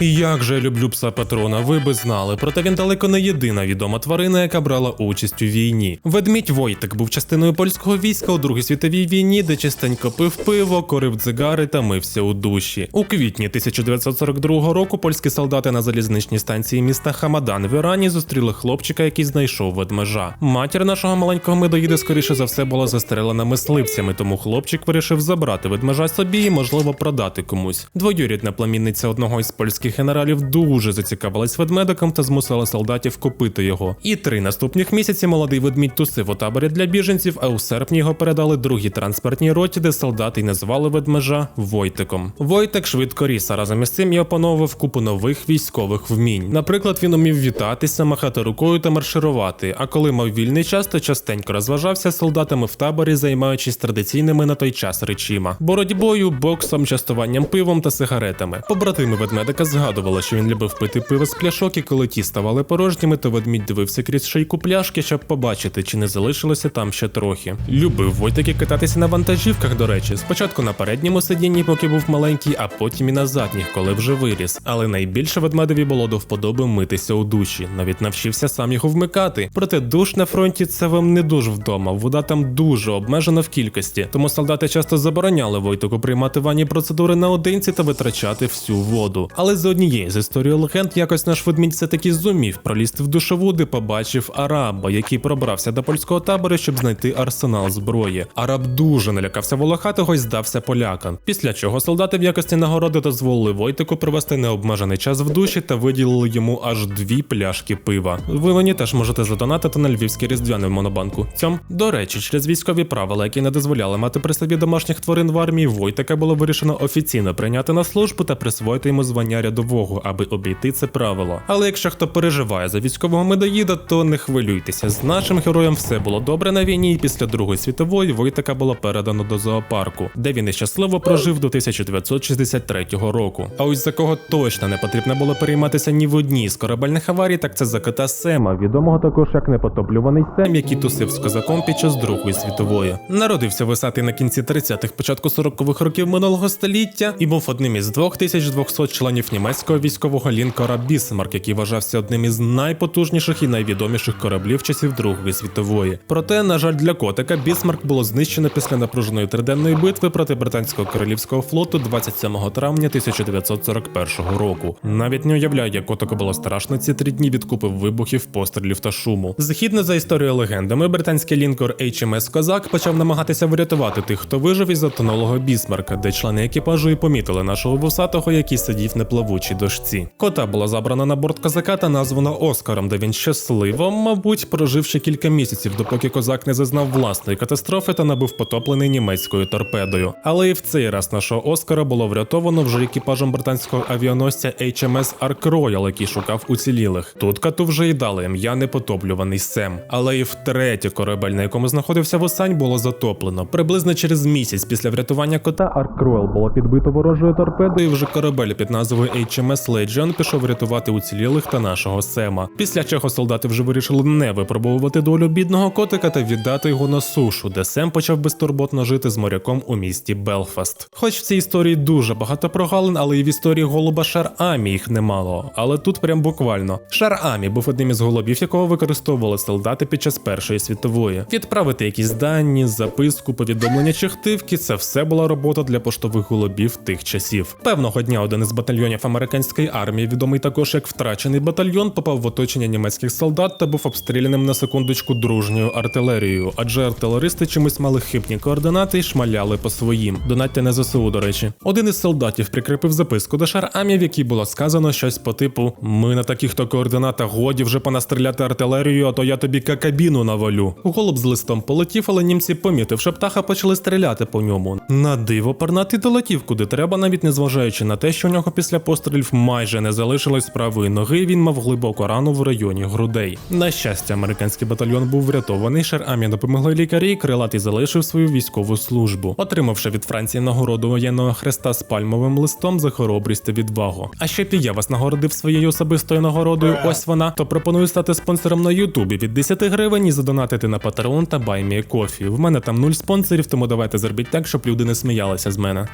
Як же я люблю пса Патрона, ви би знали, проте він далеко не єдина відома тварина, яка брала участь у війні. Ведмідь Войтик був частиною польського війська у Другій світовій війні, де частенько пив пиво, корив дзигари та мився у душі. У квітні 1942 року польські солдати на залізничній станції міста Хамадан в Ірані зустріли хлопчика, який знайшов ведмежа. Матір нашого маленького медоїда, скоріше за все, була застрелена мисливцями, тому хлопчик вирішив забрати ведмежа собі і, можливо, продати комусь. Двоюрідна племінниця одного із польських генералів дуже зацікавилась ведмедиком та змусила солдатів купити його. І три наступних місяці молодий ведмідь тусив у таборі для біженців, а у серпні його передали другій транспортній роті, де солдати й назвали ведмежа Войтиком. Войтик швидко ріс, а разом із цим і опановував купу нових військових вмінь. Наприклад, він умів вітатися, махати рукою та марширувати. А коли мав вільний час, то частенько розважався з солдатами в таборі, займаючись традиційними на той час речима: боротьбою, боксом, частуванням пивом та сигаретами. Побратими ведмедика згадували, що він любив пити пиво з пляшок, і коли ті ставали порожніми, то ведмідь дивився крізь шийку пляшки, щоб побачити, чи не залишилося там ще трохи. Любив Войтики кататися на вантажівках, до речі, спочатку на передньому сидінні, поки був маленький, а потім і на задніх, коли вже виріс. Але найбільше ведмедові було до вподоби митися у душі. Навіть навчився сам його вмикати. Проте душ на фронті це вам не душ вдома. Вода там дуже обмежена в кількості. Тому солдати часто забороняли Войтику приймати ванні процедури наодинці та витрачати всю воду. Але за однією з історій легенд, якось наш ведмідь все таки зумів пролізти в душову, де побачив араба, який пробрався до польського табору, щоб знайти арсенал зброї. Араб дуже налякався волохатого і здався полякам. Після чого солдати в якості нагороди дозволили Войтику провести необмежений час в душі та виділили йому аж дві пляшки пива. Ви мені теж можете задонатити на львівський різдвяний в монобанку. Цьом до речі, через військові правила, які не дозволяли мати при собі домашніх тварин в армії, Войтика було вирішено офіційно прийняти на службу та присвоїти йому звання рядового, аби обійти це правило. Але якщо хто переживає за військового медоїда, то не хвилюйтеся. З нашим героєм все було добре на війні, і після Другої світової Войтика було передано до зоопарку, де він і щасливо прожив до 1963 року. А ось за кого точно не потрібно було перейматися ні в одній з корабельних аварій, так це за кота Сема, відомого також як непотоплюваний Сем, який тусив з козаком під час Другої світової. Народився висати на кінці 30-х, початку 40-х років минулого століття і був одним із 2200 членів німецького військового лінкора Бісмарк, який вважався одним із найпотужніших і найвідоміших кораблів часів Другої світової. Проте, на жаль, для котика Бісмарк було знищено після напруженої триденної битви проти британського королівського флоту 27 травня 1941 року. Навіть не уявляю, як котику було страшно ці три дні від купи вибухів, пострілів та шуму. Згідно за історією легендами, британський лінкор HMS Козак почав намагатися врятувати тих, хто вижив із затонулого Бісмарка, де члени екіпажу і помітили нашого вусатого, який сидів на плавучій дошці. Кота була забрана на борт козака та названа Оскаром, де він щасливо, мабуть, прожив ще кілька місяців, допоки козак не зазнав власної катастрофи та набув потоплений німецькою торпедою. Але і в цей раз нашого Оскара було врятовано вже екіпажем британського авіаносця HMS Ark Royal, який шукав уцілілих. Тут кату вже й дали ім'я непотоплюваний Сем. Але і втретє корабель, на якому знаходився Восань, було затоплено. Приблизно через місяць після врятування кота Ark Royal було підбито ворожою торпедою. Вже корабель під назвою HMS Legion пішов рятувати уцілілих та нашого Сема. Після чого солдати вже вирішили не випробовувати долю бідного котика та віддати його на сушу, де Сем почав безтурботно жити з моряком у місті Белфаст. Хоч в цій історії дуже багато прогалин, але і в історії голуба Шар Амі їх немало. Але тут прям буквально. Шар Амі був одним із голубів, якого використовували солдати під час Першої світової. Відправити якісь дані, записку, повідомлення чи хтивки це все була робота для поштових голубів тих часів. Певного дня один із батальйонів американської армії, відомий також як втрачений батальйон, попав в оточення німецьких солдат та був обстріляним на секундочку дружньою артилерією, адже артилеристи чимось мали хибні координати і шмаляли по своїм. Донатьте не ЗСУ, до речі. Один із солдатів прикріпив записку до шар Амі, в якій було сказано щось по типу: Ми на таких то координатах годі вже понастріляти артилерію, а то я тобі какабіну навалю. Голуб з листом полетів, але німці, помітивши птаха, почали стріляти по ньому. На диво, пернатий долетів куди треба, навіть незважаючи на те, що у нього після пострілів майже не залишилось правої ноги, він мав глибоку рану в районі грудей. На щастя, американський батальйон був врятований. Шер Амі допомогли лікарі, і крилатий залишив свою військову службу, отримавши від Франції нагороду воєнного хреста з пальмовим листом за хоробрість та відвагу. А і я вас нагородив своєю особистою нагородою, ось вона, то пропоную стати спонсором на Ютубі від 10 гривень і задонатити на Patreon та BuyMeACoffee. В мене там нуль спонсорів, тому давайте зробіть так, щоб люди не сміялися з мене.